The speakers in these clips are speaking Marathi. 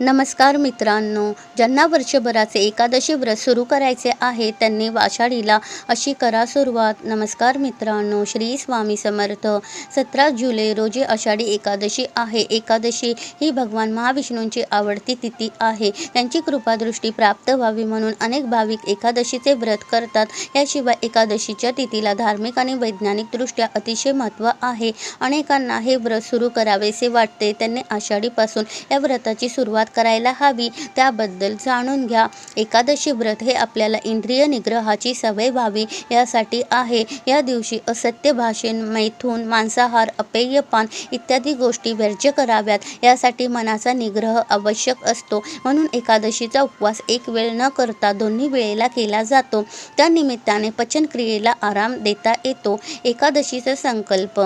नमस्कार मित्रांनो ज्यांना वर्षभराचे एकादशी व्रत सुरू करायचे आहे त्यांनी वाषाढीला अशी करा सुरुवात. नमस्कार मित्रांनो श्री स्वामी समर्थ. सतरा जुलै रोजी आषाढी एकादशी आहे. एकादशी ही भगवान महाविष्णूंची आवडती तिथी आहे. त्यांची कृपादृष्टी प्राप्त व्हावी म्हणून अनेक भाविक एकादशीचे व्रत करतात. याशिवाय एकादशीच्या तिथीला धार्मिक आणि वैज्ञानिकदृष्ट्या अतिशय महत्त्व आहे. अनेकांना हे व्रत सुरू करावेसे वाटते. त्यांनी आषाढीपासून या व्रताची सुरुवात करायला हवी. त्याबद्दल जाणून घ्या. एकादशी व्रत हे आपल्याला इंद्रिय निग्रहाची सवय व्हावी. यासाठी आहे. या दिवशी असत्य भाषण मैथून मांसाहार अपेयपान इत्यादी गोष्टी वर्ज्य कराव्यात. यासाठी मनाचा निग्रह आवश्यक असतो. म्हणून एकादशीचा उपवास एक वेळ न करता दोन्ही वेळेला केला जातो. त्या निमित्ताने पचनक्रियेला आराम देता येतो. एकादशीचा संकल्प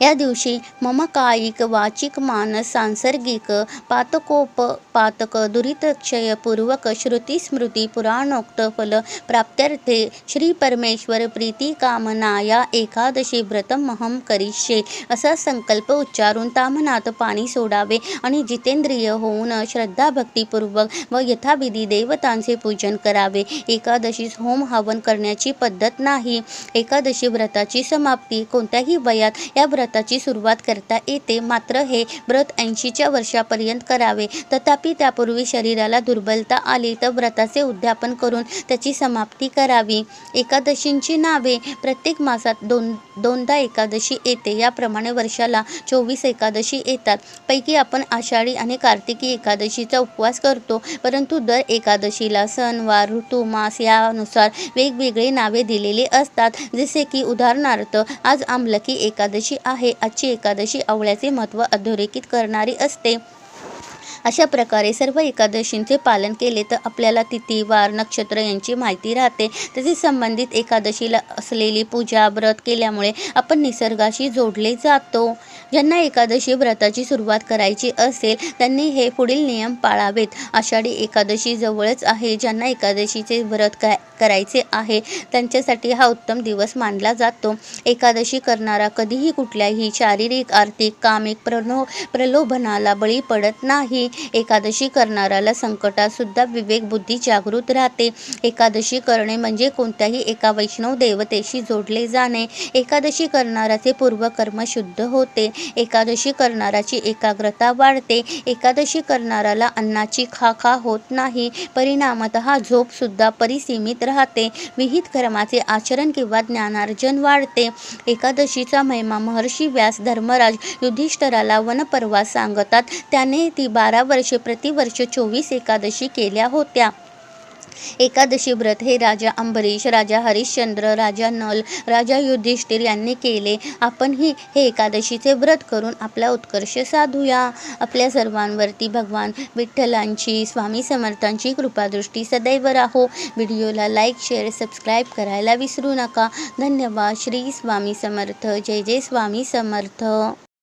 या दिवशी मम कायिक वाचिक मानस सांसर्गिक पातकोप पातक दुरितक्षयपूर्वक श्रुतीस्मृती पुराणोक्तफल पुराणोक्त फल प्राप्त्यर्थे श्री परमेश्वर प्रीती कामनाया एकादशी व्रतमहम करिष्ये. असा संकल्प उच्चारून तामनात पाणी सोडावे आणि जितेंद्रिय होऊन श्रद्धाभक्तीपूर्वक व यथाविधी देवतांचे पूजन करावे. एकादशीस होम हवन करण्याची पद्धत नाही. एकादशी व्रताची समाप्ती कोणत्याही वयात या व्रत व्रताची सुरुवात करता येते. मात्र हे व्रत ऐंशीच्या वर्षापर्यंत करावे. तथापि त्यापूर्वी शरीराला दुर्बलता आली तर व्रताचे उद्यापन करून त्याची समाप्ती करावी. एकादशींची नावे प्रत्येक मासात दोन दोनदा एकादशी येते. याप्रमाणे वर्षाला चोवीस एकादशी येतात. पैकी आपण आषाढी आणि कार्तिकी एकादशीचा उपवास करतो. परंतु दर एकादशीला सणवार ऋतुमास यानुसार वेगवेगळे नावे दिलेली असतात. जसे की उदाहरणार्थ आज आमलकी एकादशी आहे. आजची एकादशी आवळ्याचे महत्त्व अधोरेखित करणारी असते. अशा प्रकारे सर्व एकादशींचे पालन केले तर आपल्याला तिथी वार नक्षत्र यांची माहिती राहते. तसेच संबंधित एकादशीला असलेली पूजा व्रत केल्यामुळे आपण निसर्गाशी जोडले जातो. ज्यांना एकादशी व्रताची सुरुवात करायची असेल त्यांनी हे पुढील नियम पाळावेत. आषाढी एकादशी जवळच आहे. ज्यांना एकादशीचे व्रत काय करायचे आहे त्यांच्यासाठी हा उत्तम दिवस मानला जातो. एकादशी करणारा कधीही कुठल्याही शारीरिक आर्थिक कामिक प्रलो प्रलोभनाला बळी पडत नाही. एकादशी करणाऱ्याला संकटात सुद्धा विवेक बुद्धी जागृत राहते. एकादशी करणे म्हणजे कोणत्याही एका वैष्णव देवतेशी जोडले जाणे. एकादशी करणाराचे पूर्वकर्म शुद्ध होते. एकादशी करणाराची एकाग्रता वाढते. एकादशी करणाऱ्याला अन्नाची खा खा होत नाही. परिणामत झोप सुद्धा परिसीमित राहते. विहित कर्माचे आचरण किंवा ज्ञानार्जन वाढते. एकादशीचा महिमा महर्षी व्यास धर्मराज युधिष्ठराला वनपर्वास सांगतात. त्याने ती बारा बारा वर्षे प्रतिवर्ष चोवीस एकादशी केल्या होत्या. एकादशी व्रत हे राजा अंबरीश राजा हरिश्चंद्र राजा नल राजा युधिष्ठिर यांनी केले. आपणही हे एकादशीचे व्रत करून आपला उत्कर्ष साधूया. आपल्या सर्वांवरती भगवान विठ्ठलांची स्वामी समर्थांची कृपादृष्टी सदैव राहो. व्हिडिओला लाईक शेअर सबस्क्राईब करायला विसरू नका. धन्यवाद. श्री स्वामी समर्थ. जय जय स्वामी समर्थ.